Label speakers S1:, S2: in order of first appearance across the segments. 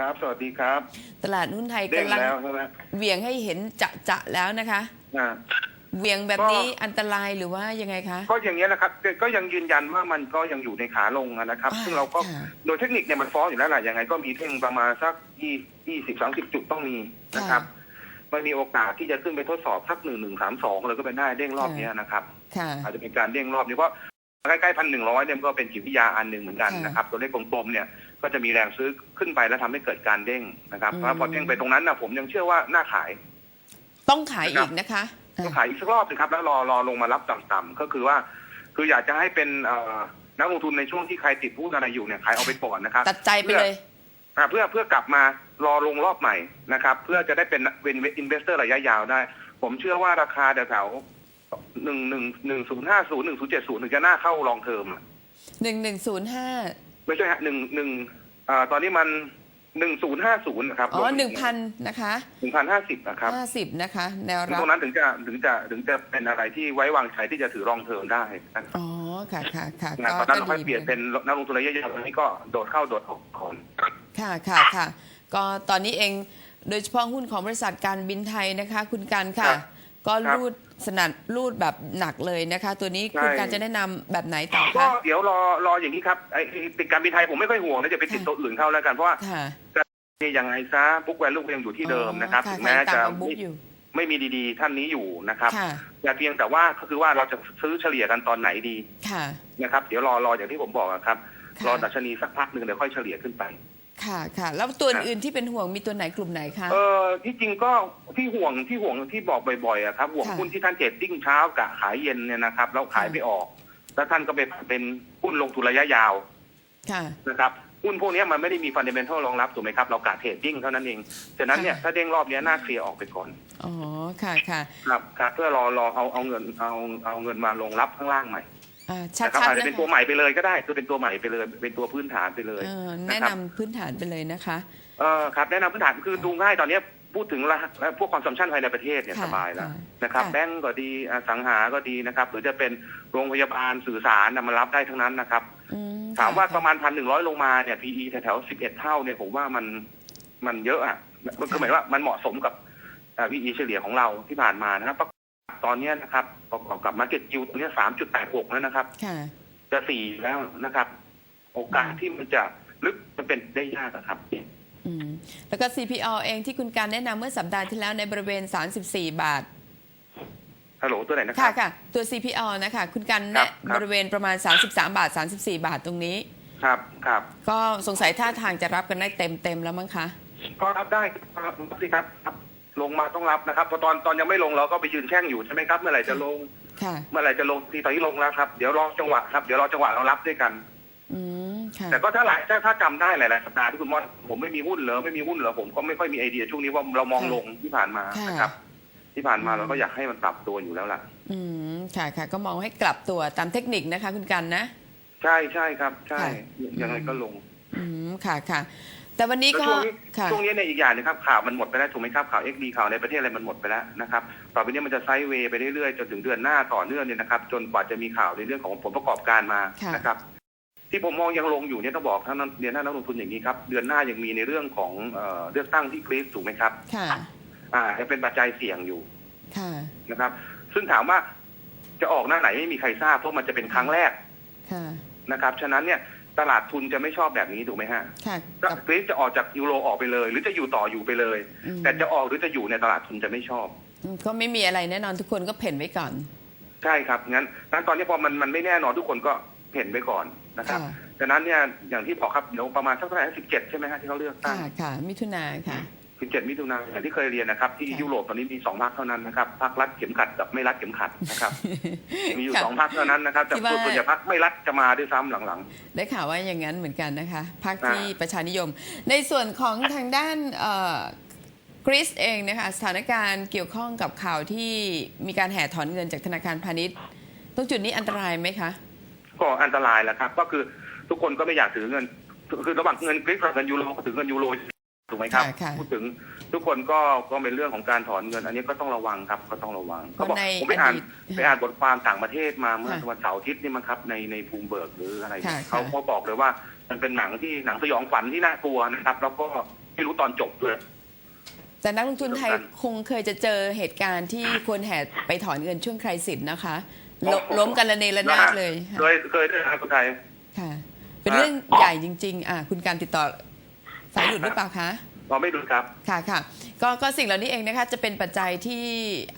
S1: ครับ สวัสดีครับ
S2: ตลาดหุ้นไทย
S1: เด้ง
S2: กำลัง
S1: แล้วใช่ไหม
S2: เหวี่ยงให้เห็นจะจะๆแล้วนะคะ
S1: อ่า
S2: เหวี่ยงแบบ
S1: ก็
S2: นี้อันตรายหรือว่ายังไงคะ
S1: ก็อย่างนี้ยนะครับแต่ก็ยังยืนยันว่ามันก็ยังอยู่ในขาลงอะนะครับ
S2: อ่า
S1: ซึ่งเราก็
S2: ค่ะ
S1: โดยเทคนิคเนี่ยมันฟ้องอยู่แล้วแหละยังไงก็มีเพ่งประมาณสักยี่ยี่สิบสามสิบจุดต้องมีนะครับ มันมีโอกาสที่จะขึ้นไปทดสอบสักหนึ่งหนึ่งสามสองเลยก็เป็นได้เด้งรอบเนี้ยนะครับ
S2: ค่ะ
S1: อาจจะเป็นการเด้งรอบนี้เพราะใกล้ๆพันหนึ่งร้อยเนี่ยมันก็เป็นจิตวิทยาอันหนึ่งเหมือนกัน
S2: ค่ะ
S1: นะครับ ตัวเลขกลมๆเนี่ย ก็จะมีแรงซื้อขึ้นไปแล้วทำให้เกิดการเด้งนะครับ
S2: อืม
S1: เพราะพอเด้งไปตรงนั้นนะผมยังเชื่อว่าน่าขาย
S2: ต้องขายอีกนะคะ
S1: ก็ขายอีกสักรอบนะครับ แล้วรอรอลงมารับต่ำๆก็คือว่า คืออยากจะให้เป็นเอ่อนักลงทุนในช่วงที่ใครติดหุ้นอะไรอยู่เนี่ยขายเอาไปก่อนนะครับ
S2: ตัดใจไปเลย
S1: อ่าเพื่อเพื่อกลับมารอลงรอบใหม่นะครับ เพื่อจะได้เป็นเป็นอินเวสเตอร์ระยะยาวได้ ผมเชื่อว่าราคาแถวๆหนึ่งหนึ่งหนึ่งศูนย์ห้าศูนย์หนึ่งศูนย์เจ็ดศูนย์ถึงจะน่าเข้าลองเทอมอะ
S2: หนึ่งหนึ่งศูนย์ห้า
S1: ไม่ใช่ฮะหนึ่งหนึ่งอ่าตอนนี้มันหนึ่งศูนย์ห้าศูนย์นะครับ
S2: อ๋อหนึ่งพันนะคะ
S1: หนึ่งพันห้าสิบนะครับ
S2: ห้าสิบนะคะ แนว
S1: ถึง
S2: รับ
S1: ตรงนั้นถึงจะถึงจะถึงจะเป็นอะไรที่ไว้วางใจที่จะถือรองเทอมได้นะครับ
S2: อ๋อค่ะค่ะค่ะ
S1: นะตอนนั้นเราค่อยเปลี่ยนเป็นนักลงทุนระยะยาวตอนนี้ก็โดดเข้าโดดออกก่อน
S2: ค่ะค่ะค่ะ ก็ตอนนี้เองโดยเฉพาะหุ้นของบริษัทการบินไทยนะคะ คุณกันค่ะ ก็รูด สนัดรูดแบบหนักเลยนะคะ ตัวนี้คุณการจะแนะนำแบบไหนต่อ
S1: ก็
S2: คะ
S1: เดี๋ยวรอรออย่างนี้ครับไอ้ไอ้ติดการบินไทยผมไม่ค่อยห่วงนะจะไปติด
S2: ค่ะ
S1: ตัวอื่นเข้าแล้วกันเพราะว่า
S2: ค่ะ
S1: นี่ยังไงซะบุ๊กแวลูก็ยังอยู่ที่เดิมนะครับ
S2: อ๋อ
S1: ถึงแม้
S2: ค่
S1: จะ
S2: ตามบุ๊กอยู่
S1: ไม่มีดีๆ ท่านนี้อยู่นะครับ
S2: ค่ะ
S1: แต่เพียงแต่ว่าก็คือว่าเราจะซื้อเฉลี่ยกันตอนไหนดี
S2: ค่ะ
S1: นะครับ เดี๋ยวรอรออย่างที่ผมบอกอะครับ
S2: ค่ะ
S1: รอดัชนีสักพักหนึ่งเดี๋ยวค่อยเฉลี่ยขึ้นไป
S2: ค่ะค่ะ แล้วตัวอื่นที่เป็นห่วงมีตัวไหนกลุ่มไหนคะ
S1: เออที่จริงก็ที่ห่วงที่ห่วงที่บอกบ่อยๆอะครับห่วง
S2: ค่ะ
S1: หุ้นที่ท่านเทรดดิ้งเช้ากะขายเย็นเนี่ยนะครับแล้วขายไม่ออก แล้วท่านก็ไปเป็นหุ้นลงทุนระยะยาว
S2: ค่ะ
S1: นะครับหุ้นพวกเนี้ยมันไม่ได้มีฟันเดเมนทัลรองรับถูกไหมครับเรากะเทรดดิ้งเท่านั้นเองฉะนั้นเนี่ย
S2: ค่ะ
S1: ถ้าเด้งรอบเนี้ยน่าเคลียร์ออกไปก่อน
S2: อ๋อค่ะค่ะ
S1: ครับครับเพื่อรอรอเอาเอาเงินเอาเอาเงินมาลงรับข้างล่างใหม่
S2: อ่าชัด
S1: นะครับ
S2: ๆ
S1: อาจ
S2: นะ
S1: จะเป็นตัว
S2: คะ
S1: ใหม่ไปเลยก็ได้คือเป็นตัวใหม่ไปเลย เป็นตัวพื้นฐานไปเลย
S2: เออ
S1: นะ
S2: แนะครับนำพื้นฐานไปเลยนะคะ
S1: เออครับแนะนำพื้นฐานคือดูง่ายตอนเนี้ยพูดถึงละพวกความสัมชันภายในประเทศเนี่ย
S2: ค่ะ
S1: สบายแล้ว
S2: ค่ะ
S1: นะครับ
S2: ค่ะ
S1: แบงก์ก็ดีอสังหาก็ดีนะครับ หรือจะเป็นโรงพยาบาลสื่อสารน่ะมันรับได้ทั้งนั้นนะครับ
S2: อื
S1: ถามว่า
S2: ค่
S1: ประมาณพันหนึ่งร้อยลงมาเนี่ย PE แถวๆสิบเอ็ดเท่าเนี่ยผมว่ามันมันเยอะอะมันคือหมายว่ามันเหมาะสมกับเอ่อ PE เฉลี่ยของเราที่ผ่านมานะครับประกอบกับ ตอนเนี้ยนะครับประกอบกับ Market Yield ตรงเนี้สามจุดแปดหกแล้วนะครับ
S2: ค่ะ
S1: จะสี่แล้วนะครับ โอกาสที่มันจะลึกมันเป็นได้ยากอะครับ
S2: อืม แล้วก็ CPO เองที่คุณการแนะนำเมื่อสัปดาห์ที่แล้วในบริเวณ 34 บาท
S1: ฮัลโหลตัวไหนนะค
S2: ค่ะ
S1: รับ
S2: ค่ะ ตัว CPO นะคะ คุณกัน
S1: ครั
S2: แนะ
S1: บครับ
S2: บริเวณประมาณ 33 บาท 34 บาทตรงนี้
S1: ครับครับ
S2: ก็สงสัยท่าทางจะรับกันได้เต็มเต็มๆแล้วมั้งคะ
S1: ก็รับได้ครับรับสิครับครับ ลงมาต้องรับนะครับเพอตอนตอนยังไม่ลงเราก็ไปยืนแช่งอยู่ใช่ไหมครับ เมื่อไหร่จะลง
S2: ค่ะ
S1: เมื่อไหร่จะลงทีตอนนี้ลงแล้วครับ เดี๋ยวรอจังหวะครับเดี๋ยวรอจังหวะเรารับด้วยกัน
S2: อืม ค่ะ
S1: แต่ก็ถ้าหลายถ้าถ้าจำได้หลายๆสัปดาห์ที่คุณมอดผมไม่มีหุ้นเหรอไม่มีหุ้นเหรอผมก็ไม่ค่อยมีไอเดียช่วงนี้ว่าเรามอง
S2: ค่ะ
S1: ลงที่ผ่านมา
S2: ค่ะ
S1: นะครับ ที่ผ่านมาเราก็อยากให้มันปรับตัวอยู่แล้วล่ะ
S2: อืม ค่ะค่ะ ก็มองให้กลับตัวตามเทคนิคนะคะ คุณกันนะ
S1: ใช่ใช่ครับ ใช่
S2: ค่ะ
S1: ยังไงก็ลง
S2: อืม ค่ะค่ะ แต่วันนี้
S1: แล้ว
S2: ก็
S1: ช่วงนี้
S2: ค่ะ
S1: ช่วงนี้เนี่ยอีกอย่างหนึงครับข่าวมันหมดไปแล้วถูกไหมครับข่าวเอ็กดีข่าวในประเทศอะไรมันหมดไปแล้วนะครับต่อไปนี้มันจะไซด์เวย์ไปเรื่อยๆจนถึงเดือนหน้าต่อเนื่องเนี่ยนะครับจนกว่าจะมีข่าวในเรื่องของผลประกอบการมา
S2: ค่ะ
S1: นะครับ ที่ผมมองยังลงอยู่เนี่ยต้องบอกท่านนักเรียนท่านนักลงทุนอย่างนี้ครับเดือนหน้ายังมีในเรื่องของเอ่อเลือกตั้งที่กรีซถูกไหมครับ
S2: ค่ะ
S1: อ่ายังเป็นปัจจัยเสี่ยงอยู่
S2: ค่ะ
S1: นะครับ ซึ่งถามว่าจะออกหน้าไหนไม่มีใครทราบเพราะมันจะเป็นครั้งแรก
S2: ค่ะ
S1: นะครับ ฉะนั้นเนี่ย ตลาดทุนจะไม่ชอบแบบนี้ถูกไหมฮะ
S2: ค่ะ
S1: ก็
S2: กับ
S1: กรีซจะออกจากยูโรออกไปเลย หรือจะอยู่ต่ออยู่ไปเลย
S2: อืม
S1: แต่จะออกหรือจะอยู่ในตลาดทุนจะไม่ชอบ
S2: ก็ไม่มีอะไรแน่นอนทุกคนก็เพ่นไว้ก่อน
S1: ใช่ครับงั้นงั้นตอนนี้พอมันมันไม่แน่นอนทุกคนก็เห็นไว้ก่อนนะครับ
S2: ค่ะ
S1: ฉะนั้นเนี่ยอย่างที่บอกครับเดี๋ยวประมาณสักเท่าไหร่สิบเจ็ดใช่ไหมฮะที่เขาเลือกตั้ง
S2: ค่ะค่ะมิถุนาค่ะ
S1: สิบเจ็ดมิถุนายนอย่างที่เคยเรียนนะครับ ที่
S2: ค่ะ
S1: ยุโรปตอนนี้มีสองพรรคเท่านั้นนะครับพรรครัดเข็มขัดกับไม่รัดเข็มขัดนะครับมีอยู่
S2: ค่ะ
S1: สองพรรคเท่านั้นนะครับแต่
S2: ที่ว่า
S1: ส่วนใหญ่พรรคไม่รัดจะมาด้วยซ้ำหลัง
S2: ได้ข่าวว่าอย่างนั้นเหมือนกันนะคะพรรค
S1: อ่า
S2: ที่ประชานิยม ในส่วนของทางด้านเอ่อกรีซเองนะคะสถานการณ์เกี่ยวข้องกับข่าวที่มีการแห่ถอนเงินจากธนาคารพาณิชย์ตรงจุดนี้อันตรายไหมคะ
S1: ๆก็อันตรายแหละครับ ก็คือทุกคนก็ไม่อยากถือเงินคือระหว่างเงินกรีซกับเงินยูโรก็ถือเงินยูโร ถูกไหมครับ
S2: ค่ะค่ะ
S1: พูดถึงทุกคนก็ก็เป็นเรื่องของการถอนเงิน อันนี้ก็ต้องระวังครับก็ต้องระวัง
S2: เพราะ
S1: เขาบอก
S2: ใน
S1: ผมไปอ่าน
S2: อดีต
S1: ไปอ่านบทความต่างประเทศมาเมื่อ
S2: ค่ะ
S1: วันเสาร์อาทิตย์นี่มั้งครับในในภูมิเบิร์กหรืออะไร
S2: ค่ะ
S1: เขา
S2: ค่ะ
S1: เขาบอกเลยว่ามันเป็นหนังที่หนังสยองขวัญที่น่ากลัวนะครับ แล้วก็ไม่รู้ตอนจบด้วย
S2: แต่นักลงทุนไทย
S1: สำคัญ
S2: คงเคยจะเจอเหตุการณ์ที่คนแห่ไปถอนเงินช่วงใครสิทธ์นะคะลล้มกันระเนระนาดเลย
S1: เคยเคยด้วยนะครับคุณไทย
S2: ค่ะ เป็นเรื่องใหญ่จริง ๆ อะคุณการติดต่อ สายหลุดหรือเปล่าคะ
S1: เราไม่ดูครับ
S2: ค่ะค่ะก็ก็สิ่งเหล่านี้เองนะคะจะเป็นปัจจัยที่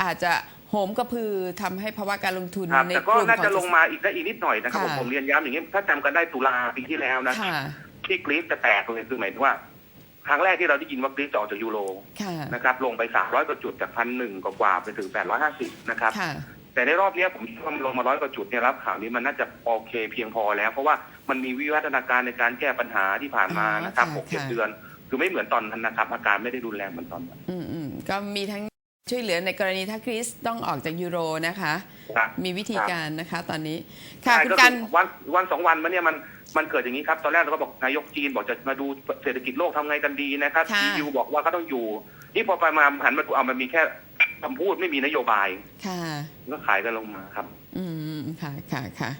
S2: อาจจะโหมกระพือทำให้ภาวะการลงทุน
S1: ครับ
S2: ใน
S1: แต่
S2: ก
S1: ก็
S2: ลุ่ม
S1: น่า
S2: ของ
S1: จะลงมาอีกได้อีกนิดหน่อยนะครับผม
S2: ค่ะ
S1: ผมเรียนย้ำอย่างนี้ถ้าจำกันได้ตุลาปีที่แล้วนะ
S2: ค่ะ
S1: ที่กรีซจะแตกเลยคือหมายถึงว่าครั้งแรกที่เราได้ยินว่ากรีซจะออกจากยูโร
S2: ค่ะ
S1: นะครับลงไปสามร้อยกว่าจุดจากพันหนึ่งกว่าๆไปถึงแปดร้อยห้าสิบนะครับ
S2: ค่ะ
S1: แต่ในรอบเนี้ยผมคิดว่ามันลงมาร้อยกว่าจุดเนี่ยรับข่าวนี้มันน่าจะโอเคเพียงพอแล้ว เพราะว่ามันมีวิวัฒนาการในการแก้ปัญหาที่ผ่านมานะครับ
S2: อ๋อ
S1: ห
S2: ค่ะ
S1: กเจ็ด
S2: ค่ะ
S1: เดือน คือไม่เหมือนตอนนั้นนะครับอาการไม่ได้รุนแรงเหมือนตอนนั้น
S2: อืมอืมก็มีทั้งช่วยเหลือในกรณีถ้ากรีซต้องออกจากยูโรนะคะ
S1: ครับ
S2: มีวิธี
S1: ครับ
S2: การนะคะตอนนี้ ค่ะ
S1: ใช่
S2: คุณ
S1: ก็
S2: กั
S1: คื
S2: น
S1: อวันวันสองวันมาเนี่ยมันมันเกิดอย่างนี้ครับ ตอนแรกเราก็บอกนายกจีนบอกจะมาดูเศรษฐกิจโลกทำไงกันดีนะครับ
S2: ค่ะ
S1: ยูบอกว่าก็ต้องอยู่ นี่พอไปมาหันมาดูเอามันมีแค่ คำพูดไม่มีนโยบาย
S2: ค่ะ
S1: ก็ขายกันลงมาครับ
S2: อืมค่ะค่ะค่ะ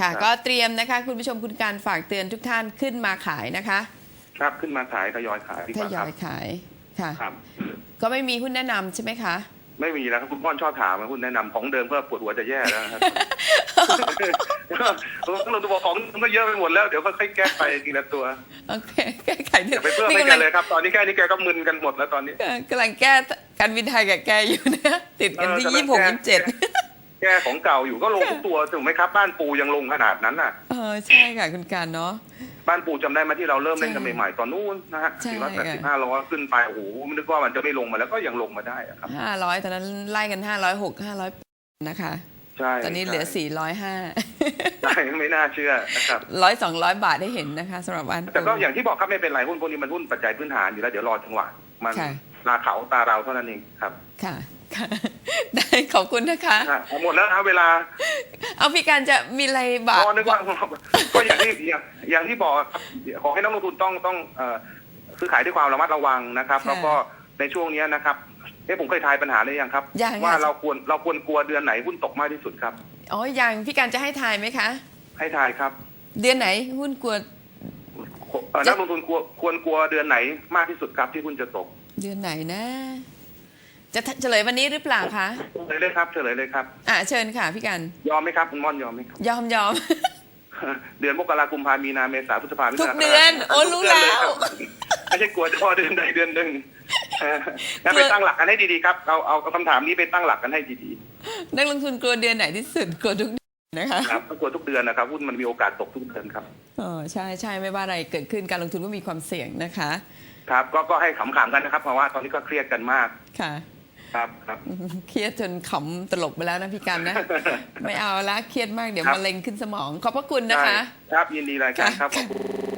S2: ค่ะ ก็เตรียมนะคะ คุณผู้ชมคุณการฝากเตือนทุกท่านขึ้นมาขายนะคะ
S1: ครับขึ้นมาขายทยอยขายดีก
S2: ท
S1: ว่ายค
S2: อ
S1: รับ
S2: ยขายค่ะ
S1: ครับ
S2: ก็ไม่มีหุ้นแนะนำใช่ไหมคะ
S1: ไม่มีแล้วครับคุณพ่อนชอบถามมาคุณแนะนำของเดิมก็ปวดหัวจะแย่แล้วครับเราตัวของมันก็เยอะไปหมดแล้วเดี๋ยวค่อยๆแก้ไปทีละตัว
S2: โอเคแก้ไข
S1: อย่าไปเพิ่มให้
S2: นี่
S1: แก
S2: กำลัง
S1: เลยครับ ตอนนี้แค่นี้แกก็มึนกันหมดแล้วตอนนี้
S2: กำลังแก้การบินไทยกับแกอยู่นะติดกันที่
S1: เออ
S2: ยี่สิบหก
S1: กำลั
S2: ยี่
S1: ง
S2: สิบ
S1: แก้
S2: เจ็ด
S1: แก้ของเก่าอยู่ก็ลงทุกตัวถูกไหมครับ บ้านปูยังลงขนาดนั้นน่ะ
S2: เออใช่ค่ะคุณการเนาะ
S1: บ้านปูจำได้ไหมที่เราเริ่มเล่นกัน
S2: ใช่
S1: ใหม่ๆตอนนู้นนะฮะ
S2: ใช่
S1: สี่ร้อยแปดสิบ
S2: ค่ะ
S1: ห้าร้อยขึ้นไปโอ้โหไม่นึกว่ามันจะไม่ลงมาแล้วก็ยังลงมาได้อะครับ
S2: ห้าร้อยตอนนั้นไล่กันห้าร้อยหกห้าร้อยนะคะ
S1: ใช่
S2: ตอนนี้เหลือ
S1: ใช่
S2: สี่ร้อยห้า
S1: ใช่ไม่น่าเชื่อนะครับ
S2: ร้อยสองร้อยบาทได้เห็นนะคะสำหรับวัน
S1: แต่ก็อย่างที่บอกครับไม่เป็นไรหุ้นพวกนี้มันหุ้นปัจจัยพื้นฐานอยู่แล้วเดี๋ยวรอจังหวะมัน
S2: ค่ะ
S1: ตาเขาตาเราเท่านั้นเองครับ
S2: ค่ะ ค่ะได้ขอบคุณนะคะ
S1: อะเอาหมดแล้วนะเวลา
S2: เอาพี่การจะมีอะไรบา
S1: พอนึกว่าก็อย่างที่อย่างอย่างที่บอกครับขอให้นักลงทุนต้องต้องเอ่อซื้อขายด้วยความระมัดระวังนะครับ
S2: ค่ะ
S1: แล้วก็ในช่วงเนี้ยนะครับเอ้ผมเคยทายปัญหาเลยยังครับ
S2: ยัง
S1: ว่า
S2: ค่ะ
S1: เราควรเราควรกลัวเดือนไหนหุ้นตกมากที่สุดครับ
S2: อ๋อยังพี่การจะให้ทายไหมคะ
S1: ให้ทายครับ
S2: เดือนไหนหุ้นกลัว
S1: เอ่อนักลงทุนควรควรกลัวเดือนไหนมากที่สุดครับที่หุ้นจะตก
S2: เดือนไหนนะ จะเฉลยวันนี้หรือเปล่าคะ
S1: เฉลยเลยครับเฉลยเลยครับ
S2: อะเชิญค่ะพี่การ
S1: ยอมไหมครับคุณม่อนยอมไหมครับ
S2: ยอมยอม
S1: เดือนมกราคมพามีนาเมษาพฤษภา
S2: ทุกเดือนโอ้รู้แล้ว
S1: ไม่ใช่กลัวเฉพาะเดือนใดเดือนหนึ่งเอองั้นไปตั้งหลักกันให้ดีๆครับเอาเอาเอาคำถามนี้ไปตั้งหลักกันให้ดี
S2: นักลงทุนกลัวเดือนไหนที่สุดกลัวทุกเดือนนะคะ
S1: ๆครับต้องกลัวทุกเดือนนะครับหุ้นมันมีโอกาสตกทุกเดือนครับ
S2: อ๋อใช่ใช่ไม่ว่าอะไรเกิดขึ้นการลงทุนก็มีความเสี่ยงนะคะ
S1: ครับ ก็ก็ให้ขำๆกันนะครับเพราะว่าตอนนี้ก็เครียดกันมาก
S2: ค่ะ
S1: ครับครับ
S2: เครียดจนขำตลกไปแล้วนะพี่การนะ ไม่เอาละเครียดมากเดี๋ยว
S1: ครับ
S2: มะเร็งขึ้นสมอง ขอบพระคุณนะคะ
S1: ได้ครับยินดีรายการครับขอบคุณ